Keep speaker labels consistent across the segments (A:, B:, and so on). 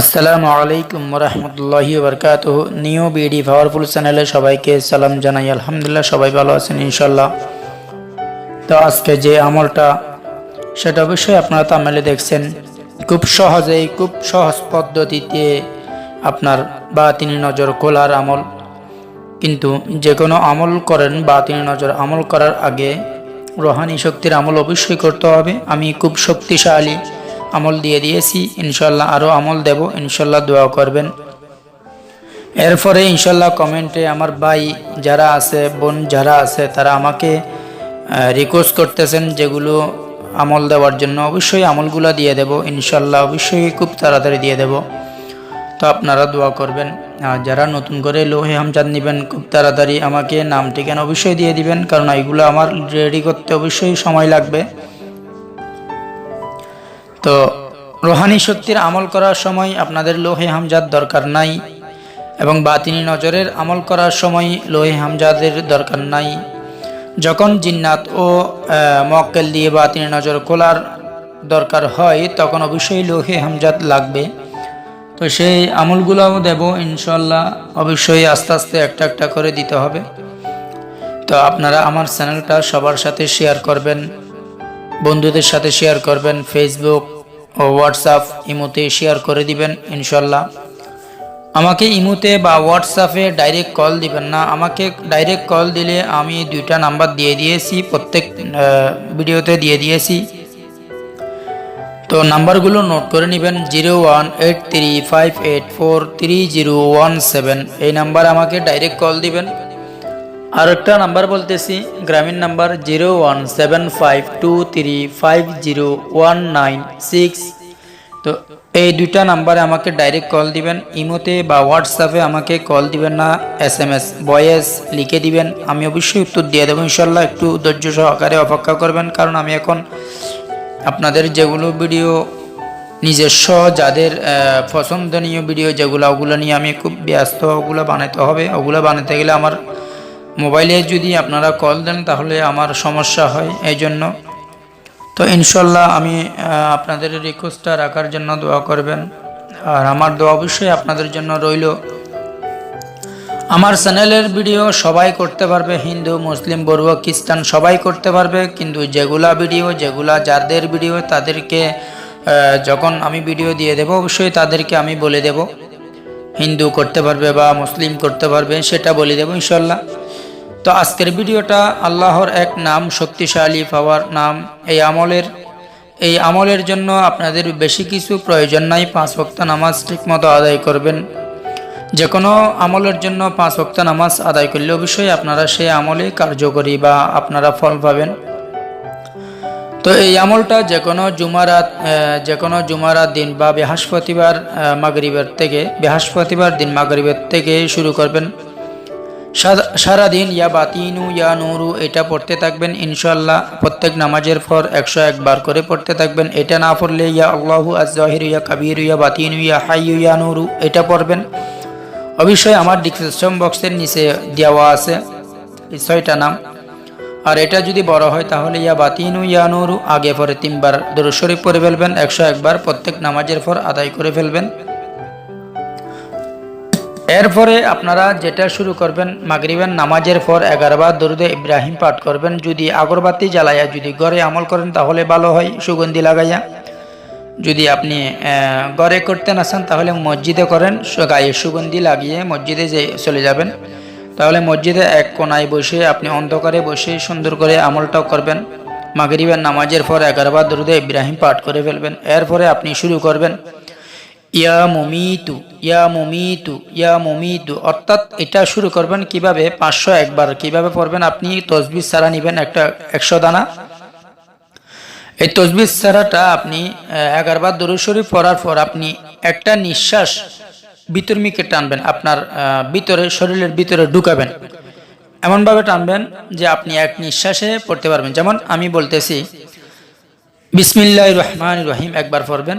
A: আসসালামু আলাইকুম রহমতুল্লাহি বরকাত নিউ বিডি পাওয়ারফুল চ্যানেলে সবাইকে সালাম জানাই, আলহামদুলিল্লাহ সবাই ভালো আছেন ইনশাল্লাহ তো আজকে যে আমলটা, সেটা অবশ্যই আপনারা তামেলে দেখছেন। খুব সহজেই, খুব সহজ পদ্ধতিতে আপনার বা তিনি নজর খোলার আমল। কিন্তু যে কোনো আমল করেন বা তিনি নজর আমল করার আগে রোহানি শক্তির আমল অবশ্যই করতে হবে। আমি খুব শক্তিশালী আমল দিয়ে দিয়েছি, ইনশাল্লাহ আরও আমল দেব, ইনশাল্লাহ দোয়া করবেন। এরপরে ইনশাল্লাহ কমেন্টে আমার ভাই যারা আছে, বোন যারা আছে, তারা আমাকে রিকোয়েস্ট করতেছেন যেগুলো আমল দেওয়ার জন্য। অবশ্যই আমলগুলো দিয়ে দেব, ইনশাল্লাহ অবশ্যই খুব তাড়াতাড়ি দিয়ে দেব। তো আপনারা দোয়া করবেন। আর যারা নতুন করে লোহে হামজাদ নেবেন, খুব তাড়াতাড়ি আমাকে নাম ঠিকানা অবশ্যই দিয়ে দিবেন, কারণ এইগুলো আমার রেডি করতে অবশ্যই সময় লাগবে। তো রোহানি শক্তির আমল করার সময় আপনাদের লোহে হামজাদ দরকার নাই এবং বাতিনি নজরের আমল করার সময় লোহে হামজাদের দরকার নাই। যখন জিন্নাত ও মক্কেল দিয়ে বাতিনি নজর খোলার দরকার হয়, তখন অবশ্যই লোহে হামজাদ লাগবে। তো সেই আমলগুলোও দেব ইনশাল্লাহ অবশ্যই আস্তে আস্তে একটা একটা করে দিতে হবে। তো আপনারা আমার চ্যানেলটা সবার সাথে শেয়ার করবেন, বন্ধুদের সাথে শেয়ার করবেন ফেসবুক ও হোয়াটসঅ্যাপ ইমোতে শেয়ার করে দিবেন, ইনশাল্লাহ। আমাকে ইমোতে বা হোয়াটসঅ্যাপে ডাইরেক্ট কল দিবেন না। আমাকে ডাইরেক্ট কল দিলে আমি দুইটা নাম্বার দিয়ে দিয়েছি, প্রত্যেক ভিডিওতে দিয়ে দিয়েছি। তো নাম্বারগুলো নোট করে নেবেন, zero one eight three five eight four three zero one seven. এই নাম্বার আমাকে ডাইরেক্ট কল দিবেন। আর একটা নাম্বার বলতেছি, Grameen number zero one seven five two three five zero one nine six তো এই দুইটা নাম্বারে আমাকে ডাইরেক্ট কল দিবেন, ইমোতে বা হোয়াটসঅ্যাপে আমাকে কল দিবেন না এস এম এস ভয়েস লিখে দিবেন। আমি অবশ্যই উত্তর দিয়ে দেবো ইনশাল্লাহ একটু ধৈর্য সহকারে অপেক্ষা করবেন, কারণ আমি এখন আপনাদের যেগুলো ভিডিও, নিজস্ব যাদের পছন্দনীয় ভিডিও যেগুলো, ওগুলো নিয়ে আমি খুব ব্যস্ত, ওগুলো বানাতে হবে। ওগুলো বানাতে গেলে আমার মোবাইলে যদি আপনারা কল দেন, তাহলে আমার সমস্যা হয় এই জন্য তো ইনশাল্লাহ আমি আপনাদের রিকোয়েস্টটা রাখার জন্য দোয়া করবেন। আর আমার দোয়া অবশ্যই আপনাদের জন্য রইল। আমার চ্যানেলের ভিডিও সবাই করতে পারবে, হিন্দু, মুসলিম, বড়ুয়া, খ্রিস্টান সবাই করতে পারবে। কিন্তু যেগুলা ভিডিও, যেগুলা যাদের ভিডিও, তাদেরকে যখন আমি ভিডিও দিয়ে দেব, অবশ্যই তাদেরকে আমি বলে দেব। হিন্দু করতে পারবে বা মুসলিম করতে পারবে, সেটা বলে দেবো ইনশাল্লাহ। তো আজকের ভিডিওটা আল্লাহর এক নাম, শক্তিশালী, পাওয়ার নাম। এই আমলের এই আমলের জন্য আপনাদের বেশি কিছু প্রয়োজন নাই, পাঁচ ভক্ত নামাজ ঠিকমতো আদায় করবেন। যে কোনো আমলের জন্য পাঁচ ভক্ত নামাজ আদায় করলে অবশ্যই আপনারা সেই আমলে কার্যকরী বা আপনারা ফল পাবেন। তো এই আমলটা যে কোনো জুমারাত যে কোনো জুমারাত দিন বা বৃহস্পতিবার মাগরিবের থেকে, বৃহস্পতিবার দিন মাগরিবের থেকে শুরু করবেন। সারাদিন, ইয়া বাতিনু, ইয়া নুরু, এটা পড়তে থাকবেন ইনশাল্লাহ প্রত্যেক নামাজের পর একশো একবার করে পড়তে থাকবেন। এটা না পড়লে, ইয়া আল্লাহু আজহির ইয়া কাবির, ইয়া বাতিনু, ইয়া হাই ইয়া নুরু, এটা পড়বেন। অবশ্যই আমার ডিসক্রিপশন বক্সের নিচে দেওয়া আছে ছয়টা নাম। আর এটা যদি বড় হয়, তাহলে ইয়া বাতিনু, ইয়া নুরু, আগে পরে তিনবার দরুশরীফ পরে ফেলবেন, একশো একবার প্রত্যেক নামাজের পর আদায় করে ফেলবেন। এরপরে আপনারা যেটা শুরু করবেন, মাগরিবের নামাজের পর এগারোবার দরুদে ইব্রাহিম পাঠ করবেন। যদি আগরবাতি জ্বালাইয়া যদি ঘরে আমল করেন, তাহলে ভালো হয়, সুগন্ধি লাগাইয়া। যদি আপনি ঘরে করতে না চান, তাহলে মসজিদে করেন, গায়ে সুগন্ধি লাগিয়ে মসজিদে যে চলে যাবেন। তাহলে মসজিদে এক কোনায় বসে আপনি অন্ধকারে বসে সুন্দর করে আমলটাও করবেন। মাগরিবের নামাজের পর এগারোবার দরুদে ইব্রাহিম পাঠ করে ফেলবেন। এরপরে আপনি শুরু করবেন ইয়া মমিতু ইয়া মমিতু ইয়া মমিতু। অর্থাৎ এটা শুরু করবেন কীভাবে? পাঁচশো একবার। কীভাবে পড়বেন? আপনি তসবির সারা নেবেন একটা একশো দানা। এই তসবির সারাটা আপনি এগারোবার শরীফ পড়ার পর আপনি একটা নিঃশ্বাস ভিতর মিকে টানবেন, আপনার ভিতরে, শরীরের ভিতরে ঢুকাবেন। এমনভাবে টানবেন যে আপনি এক নিঃশ্বাসে পড়তে পারবেন। যেমন আমি বলতেছি বিসমিল্লাহ রহমান রহিম একবার পড়বেন।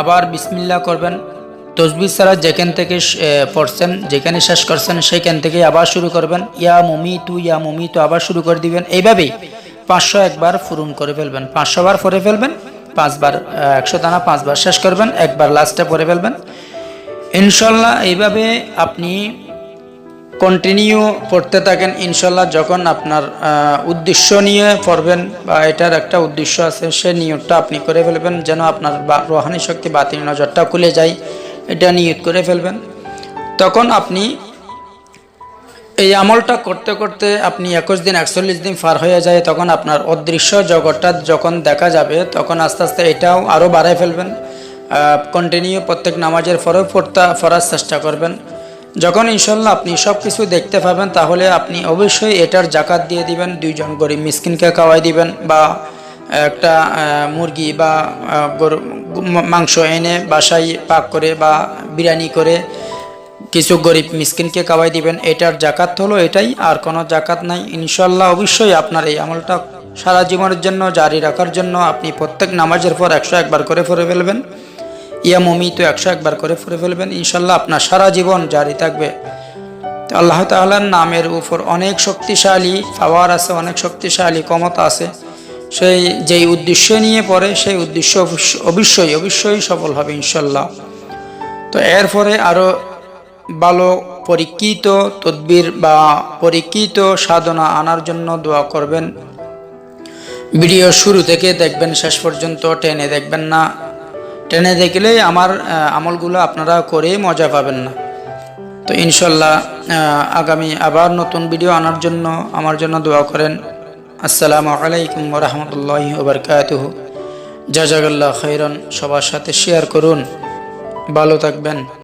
A: আবার বিসমিল্লা করবেন। তসবির ছাড়া যেখান থেকে পড়ছেন, যেখানে শেষ করছেন, সেখান থেকে আবার শুরু করবেন। ইয়া মমি তু ইয়া মমি তু আবার শুরু করে দিবেন। এইভাবেই পাঁচশো একবার ফুরুন করে ফেলবেন। পাঁচশো বার পরে ফেলবেন, পাঁচবার একশো দানা পাঁচবার শেষ করবেন, একবার লাস্টে পরে ফেলবেন। ইনশাল্লাহ এইভাবে আপনি কন্টিনিউ পড়তে থাকেন, ইনশাল্লাহ যখন আপনার উদ্দেশ্য নিয়ে পড়বেন, বা এটার একটা উদ্দেশ্য আছে, সে নিয়তটা আপনি করে ফেলবেন, যেন আপনার রোহানি শক্তি, বাতিল নজরটা খুলে যায়, এটা নিয়ত করে ফেলবেন। তখন আপনি এই আমলটা করতে করতে আপনি একুশ দিন, একচল্লিশ দিন পার হয়ে যায়, তখন আপনার অদৃশ্য জগৎটা যখন দেখা যাবে, তখন আস্তে আস্তে এটাও আরও বাড়ায় ফেলবেন। কন্টিনিউ প্রত্যেক নামাজের পরেও পড়তে, পড়ার চেষ্টা করবেন। যখন ইনশাল্লাহ আপনি সব কিছু দেখতে পাবেন, তাহলে আপনি অবশ্যই এটার জাকাত দিয়ে দিবেন, দুইজন গরিব মিসকিনকে খাওয়াই দিবেন বা একটা মুরগি বা গরু মাংস এনে বাসায় পাক করে বা বিরিয়ানি করে কিছু গরিব মিসকিনকে খাওয়াই দিবেন। এটার জাকাত হলো এটাই, আর কোনো জাকাত নাই। ইনশাল্লাহ অবশ্যই আপনার এই আমলটা সারা জীবনের জন্য, জারি রাখার জন্য আপনি প্রত্যেক নামাজের পর একশো একবার করে পড়ে ফেলবেন। ইয়া তো একশো একবার করে পড়ে ফেলবেন, ইনশাল্লাহ আপনার সারা জীবন জারি থাকবে। তো আল্লাহ তাআলার নামের উপর অনেক শক্তিশালী পাওয়ার আছে, অনেক শক্তিশালী ক্ষমতা আছে। সেই যেই উদ্দেশ্য নিয়ে পড়ে, সেই উদ্দেশ্য অবশ্য- অবশ্যই অবশ্যই সফল হবে, ইনশাল্লাহ। তো এরপরে আরও ভালো পরীক্ষিত তদবির বা পরীক্ষিত সাধনা আনার জন্য দোয়া করবেন। ভিডিও শুরু থেকে দেখবেন, শেষ পর্যন্ত টেনে দেখবেন না। টেনে দেখলে আমার আমলগুলো আপনারা করে মজা পাবেন না। তো ইনশাল্লাহ আগামী আবার নতুন ভিডিও আনার জন্য আমার জন্য দোয়া করেন। আসসালামু আলাইকুম রহমতুল্লাহ ওবরকাত জাজাগাল্লা খৈরন সবার সাথে শেয়ার করুন। ভালো থাকবেন।